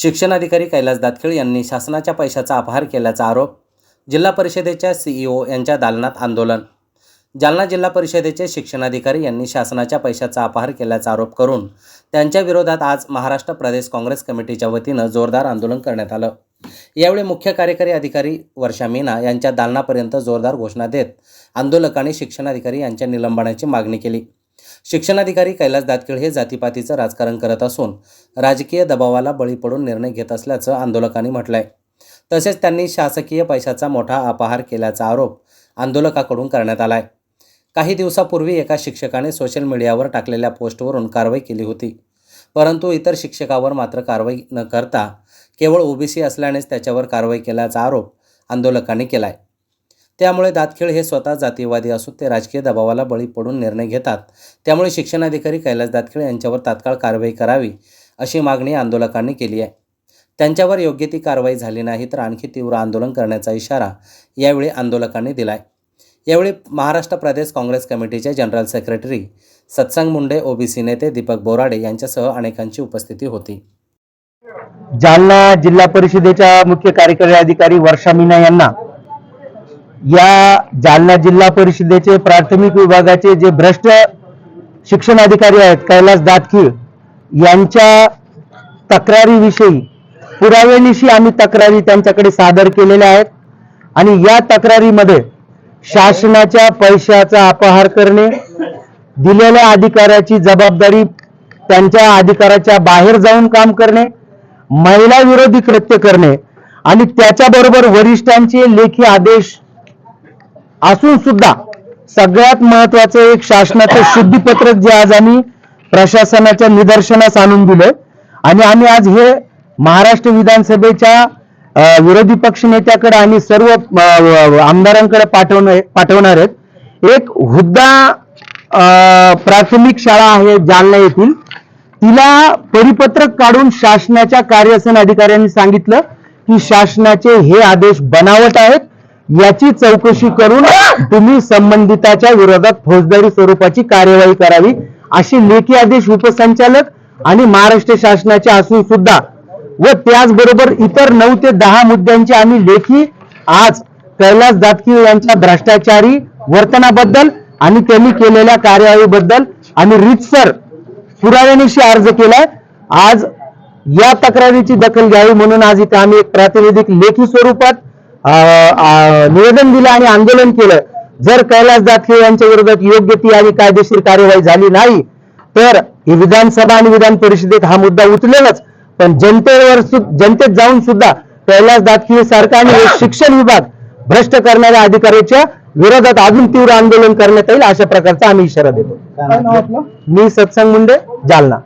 शिक्षणाधिकारी कैलास दातखिळ यांनी शासनाच्या पैशाचा अपहार केल्याचा आरोप जिल्हा परिषदेच्या सीईओ यांच्या दालनात आंदोलन. जालना जिल्हा परिषदेचे शिक्षणाधिकारी यांनी शासनाच्या पैशाचा अपहार केल्याचा आरोप करून त्यांच्या विरोधात आज महाराष्ट्र प्रदेश काँग्रेस कमिटीच्या वतीनं जोरदार आंदोलन करण्यात आलं. यावेळी मुख्य कार्यकारी अधिकारी वर्षा मीना यांच्या दालनापर्यंत जोरदार घोषणा देत आंदोलकांनी शिक्षणाधिकारी यांच्या निलंबनाची मागणी केली. शिक्षणाधिकारी कैलास दातखिळ हे जातीपातीचं राजकारण करत असून राजकीय दबावाला बळी पडून निर्णय घेत असल्याचं आंदोलकांनी म्हटलंय. तसेच त्यांनी शासकीय पैशाचा मोठा अपहार केल्याचा आरोप आंदोलकाकडून करण्यात आलाय. काही दिवसापूर्वी एका शिक्षकाने सोशल मीडियावर टाकलेल्या पोस्टवरून कारवाई केली होती. परंतु इतर शिक्षकावर मात्र कारवाई न करता केवळ ओबीसी असल्यानेच त्याच्यावर कारवाई केल्याचा आरोप आंदोलकांनी आहे त्यामुळे दातखेळ हे स्वतः जातीवादी असून ते राजकीय दबावाला बळी पडून निर्णय घेतात. त्यामुळे शिक्षणाधिकारी कैलास दातखेळ यांच्यावर तात्काळ कारवाई करावी अशी मागणी आंदोलकांनी केली आहे. त्यांच्यावर योग्य ती कारवाई झाली नाही तर आणखी तीव्र आंदोलन करण्याचा इशारा यावेळी आंदोलकांनी आहे यावेळी महाराष्ट्र प्रदेश काँग्रेस कमिटीचे जनरल सेक्रेटरी सत्संग मुंडे ओबीसी नेते दीपक बोराडे यांच्यासह अनेकांची उपस्थिती होती. जालना जिल्हा परिषदेच्या मुख्य कार्यकारी अधिकारी वर्षा मीना यांना या जालना जिल्हा परिषदेचे प्राथमिक विभागाचे जे भ्रष्ट शिक्षण अधिकारी आहेत कैलास दातखीळ यांच्या तक्रारीविषयी पुराव्यानिशी आम्ही तक्रारी त्यांच्याकडे सादर केलेल्या आहेत. आणि या तक्रारीमध्ये शासनाच्या पैशाचा अपहार करणे दिलेल्या अधिकाऱ्याची जबाबदारी त्यांच्या अधिकाराच्या बाहेर जाऊन काम करणे महिला विरोधी कृत्य करणे आणि त्याच्याबरोबर वरिष्ठांचे लेखी आदेश असून सुद्धा सगळ्यात महत्वाचं एक शासनाचं शुद्धीपत्रक जे आज आम्ही प्रशासनाच्या निदर्शनास आणून दिलंय. आणि आम्ही आज हे महाराष्ट्र विधानसभेच्या विरोधी पक्ष नेत्याकडे आणि सर्व आमदारांकडे पाठवणार पाठवणार आहेत. एक हुद्दा प्राथमिक शाळा आहे जालना येथील. तिला परिपत्रक काढून शासनाच्या कार्यसन अधिकाऱ्यांनी सांगितलं की शासनाचे हे आदेश बनावट आहेत. याची चौकशी करून तुम्ही संबंधिताच्या विरोधात फौजदारी स्वरूपाची कार्यवाही करावी अशी लेखी आदेश उपसंचालक आणि महाराष्ट्र शासनाचे असून सुद्धा व त्याचबरोबर इतर नऊ ते दहा मुद्द्यांची आम्ही लेखी आज कैलास दातकी यांच्या भ्रष्टाचारी वर्तनाबद्दल आणि त्यांनी केलेल्या कार्यवाहीबद्दल आम्ही रितसर पुराव्यानिशी अर्ज केलाय. आज या तक्रारीची दखल घ्यावी म्हणून आज इथे आम्ही एक प्रातिनिधिक लेखी स्वरूपात निवेदन दिलं आणि आंदोलन केलं. जर कैलास दातखे यांच्या विरोधात योग्य ती आणि कायदेशीर कार्यवाही झाली नाही तर ही विधानसभा आणि विधान परिषदेत हा मुद्दा उचलेलच. पण जनतेवर जनतेत जाऊन सुद्धा कैलास दातखिळे हे शिक्षण विभाग भ्रष्ट करणाऱ्या अधिकाऱ्याच्या विरोधात अजून तीव्र आंदोलन करण्यात येईल अशा प्रकारचा आम्ही इशारा देतो. मी सत्संग मुंडे जालना.